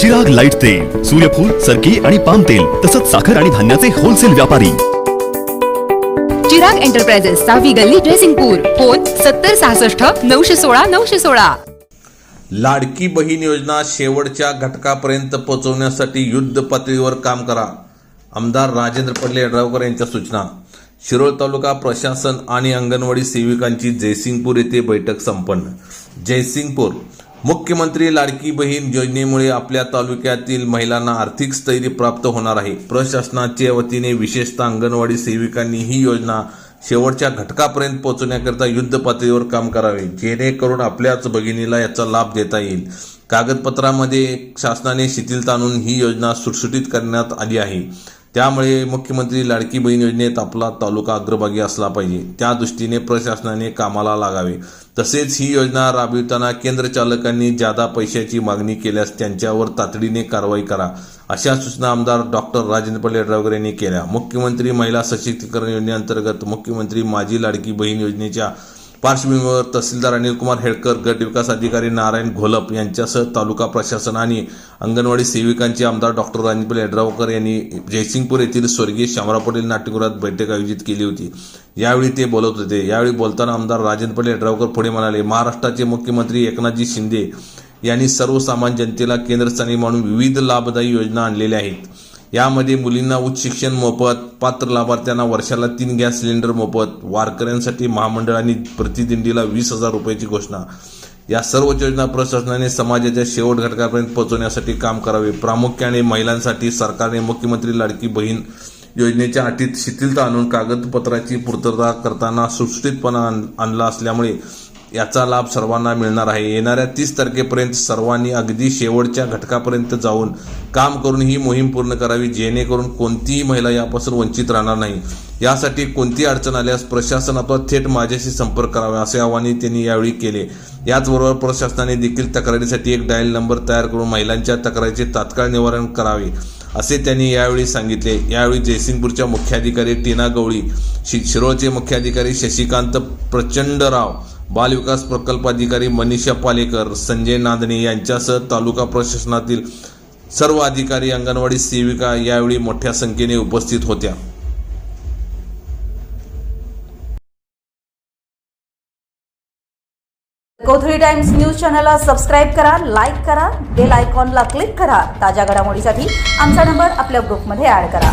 जग लाइट तेल सूर्यफूल सरकी आणि पाम तेल तसंच साखर आणि धान्याचे होलसेल व्यापारी. चिराग एंटरप्राइजेस सहावी गल्ली ड्रेसिंगपूर फोन सत्तर सहासष्ट नऊशे सोळा नऊशे सोळा. लाडकी बहीण योजना शेवटच्या घटकापर्यंत पोहोचवण्यासाठी युद्ध पातळीवर काम करा. आमदार राजेंद्र पडले यड्रावकर यांच्या सूचना. शिरोळ तालुका प्रशासन आणि अंगणवाडी सेविकांची जयसिंगपूर येथे बैठक संपन्न. जयसिंगपूर मुख्यमंत्री लाडकी बहीण योजनेमुळे आपल्या तालुक्यातील महिलांना आर्थिक स्थैर्य प्राप्त होणार आहे. प्रशासनाच्या वतीने विशेषतः अंगणवाडी सेविकांनी ही योजना शेवटच्या घटकापर्यंत पोहोचवण्याकरता युद्ध पातळीवर काम करावे जेणेकरून आपल्याच भगिनीला याचा लाभ देता येईल. कागदपत्रामध्ये शासनाने शिथिलता आणून ही योजना सुटसुटीत करण्यात आली आहे. त्यामुळे मुख्यमंत्री लाडकी बहीण योजनेत आपला तालुका अग्रभागी असला पाहिजे. त्या दृष्टीने प्रशासनाने कामाला लागावे. तसेच ही योजना राबविताना केंद्र चालकांनी जादा पैशाची मागणी केल्यास त्यांच्यावर तातडीने कारवाई करा अशा सूचना आमदार डॉक्टर राजेंद्र पल्ले यांनी केल्या. मुख्यमंत्री महिला सशक्तीकरण योजनेअंतर्गत मुख्यमंत्री माझी लाडकी बहीण योजनेच्या पार्श्वभूमीवर तहसीलदार अनिल कुमार हेडकर गट विकास अधिकारी नारायण घोलप यांच्यासह तालुका प्रशासन आणि अंगणवाडी सेविकांचे आमदार डॉक्टर राजपल यड्रावकर यांनी जयसिंगपूर येथील स्वर्गीय शामराव पटेल नाट्यगृहात बैठक आयोजित केली होती. यावेळी ते बोलत होते. यावेळी बोलताना आमदार राजेंद्र पटेल यड्रावकर पुढे म्हणाले महाराष्ट्राचे मुख्यमंत्री एकनाथजी शिंदे यांनी सर्वसामान्य जनतेला केंद्रस्थानी मानून विविध लाभदायी योजना आणलेल्या आहेत. यामध्ये मुलींना उच्च शिक्षण मोफत पात्र लाभार्थ्यांना वर्षाला तीन गॅस सिलेंडर मोफत वारकऱ्यांसाठी महामंडळाने प्रतिदिंडीला वीस हजार रुपयाची घोषणा. या सर्व योजना प्रशासनाने समाजाच्या शेवट घटकापर्यंत पोहोचवण्यासाठी काम करावे. प्रामुख्याने महिलांसाठी सरकारने मुख्यमंत्री लाडकी बहीण योजनेच्या अटीत शिथिलता आणून कागदपत्राची पूर्तता करताना सुटसुटीतपणा आण- आणला असल्यामुळे याचा लाभ सर्वांना मिळणार आहे. येणाऱ्या तीस तारखेपर्यंत सर्वांनी अगदी शेवटच्या घटकापर्यंत जाऊन काम करून ही मोहीम पूर्ण करावी जेणेकरून कोणतीही महिला यापासून वंचित राहणार नाही. यासाठी कोणती अडचण आल्यास प्रशासन अथवा थेट माझ्याशी संपर्क करावा असे आवाहन त्यांनी यावेळी केले. याचबरोबर प्रशासनाने देखील तक्रारीसाठी एक डायल नंबर तयार करून महिलांच्या तक्रारीचे तात्काळ निवारण करावे असे त्यांनी यावेळी सांगितले. यावेळी जयसिंगपूरच्या मुख्याधिकारी टीना गवळी शि शिरोळचे मुख्याधिकारी शशिकांत प्रचंडराव बालविकास प्रकल्प अधिकारी मनीषा पालेकर संजय नांदणे यांच्यासह तालुका प्रशासनातील सर्व अधिकारी अंगणवाडी सेविका यावेळी मोठ्या संख्येने उपस्थित होत्या. कोथळी टाइम्स न्यूज चॅनलला सबस्क्राईब करा लाईक करा बेल आयकॉनला क्लिक करा. ताज्या घडामोडीसाठी आमचा नंबर आपल्या ग्रुपमध्ये ऍड करा.